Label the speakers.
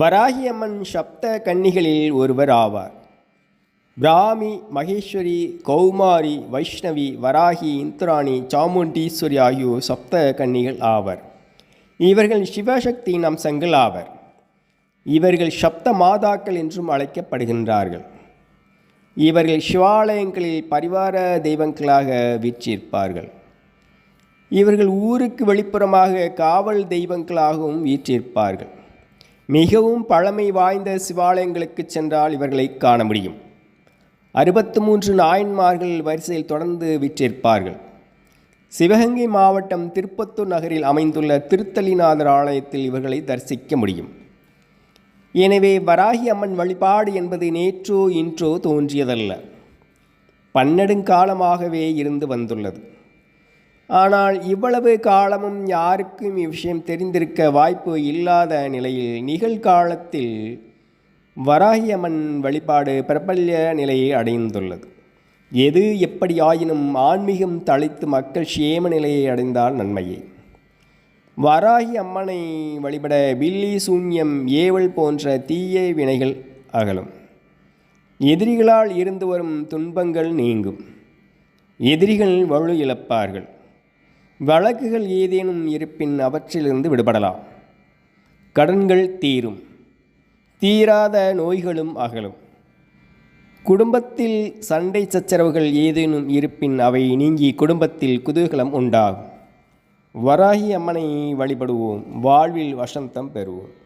Speaker 1: வராகியம்மன் சப்த கன்னிகளில் ஒருவர் ஆவார். பிராமி மகேஸ்வரி கௌமாரி வைஷ்ணவி வராகி இந்திராணி சாமுண்டீஸ்வரி ஆகியோர் சப்த கன்னிகள் ஆவர். இவர்கள் சிவசக்தியின் அம்சங்கள் ஆவர். இவர்கள் சப்த மாதாக்கள் என்றும் அழைக்கப்படுகின்றார்கள். இவர்கள் சிவாலயங்களில் பரிவார தெய்வங்களாக வீற்றிருப்பார்கள். இவர்கள் ஊருக்கு வெளிப்புறமாக காவல் தெய்வங்களாகவும் வீற்றிருப்பார்கள். மிகவும் பழமை வாய்ந்த சிவாலயங்களுக்கு சென்றால் இவர்களை காண முடியும். அறுபத்து மூன்று நாயன்மார்கள் வரிசையில் தொடர்ந்து விற்றிருப்பார்கள். சிவகங்கை மாவட்டம் திருப்பத்தூர் நகரில் அமைந்துள்ள திருத்தலிநாதர் ஆலயத்தில் இவர்களை தரிசிக்க முடியும். எனவே வராகி அம்மன் வழிபாடு என்பது நேற்றோ இன்றோ தோன்றியதல்ல. பன்னெடுங்காலமாகவே இருந்து வந்துள்ளது. ஆனால் இவ்வளவு காலமும் யாருக்கும் இவ்விஷயம் தெரிந்திருக்க வாய்ப்பு இல்லாத நிலையில் நிகழ்காலத்தில் வராகியம்மன் வழிபாடு பிரபல்ய நிலையை அடைந்துள்ளது. எது எப்படியாயினும் ஆன்மீகம் தழைத்து மக்கள் சேம நிலையை அடைந்தால் நன்மையே. வராகி அம்மனை வழிபட வில்லி சூன்யம் ஏவல் போன்ற தீய வினைகள் அகலும். எதிரிகளால் இருந்து வரும் துன்பங்கள் நீங்கும். எதிரிகள் வலு இழப்பார்கள். வழக்குகள் ஏதேனும் இருப்பின் அவற்றிலிருந்து விடுபடலாம். கடன்கள் தீரும். தீராத நோய்களும் அகலும். குடும்பத்தில் சண்டை சச்சரவுகள் ஏதேனும் இருப்பின் அவை நீங்கி குடும்பத்தில் குதூகலம் உண்டாகும். வராகி அம்மனை வழிபடுவோம். வாழ்வில் வசந்தம் பெறுவோம்.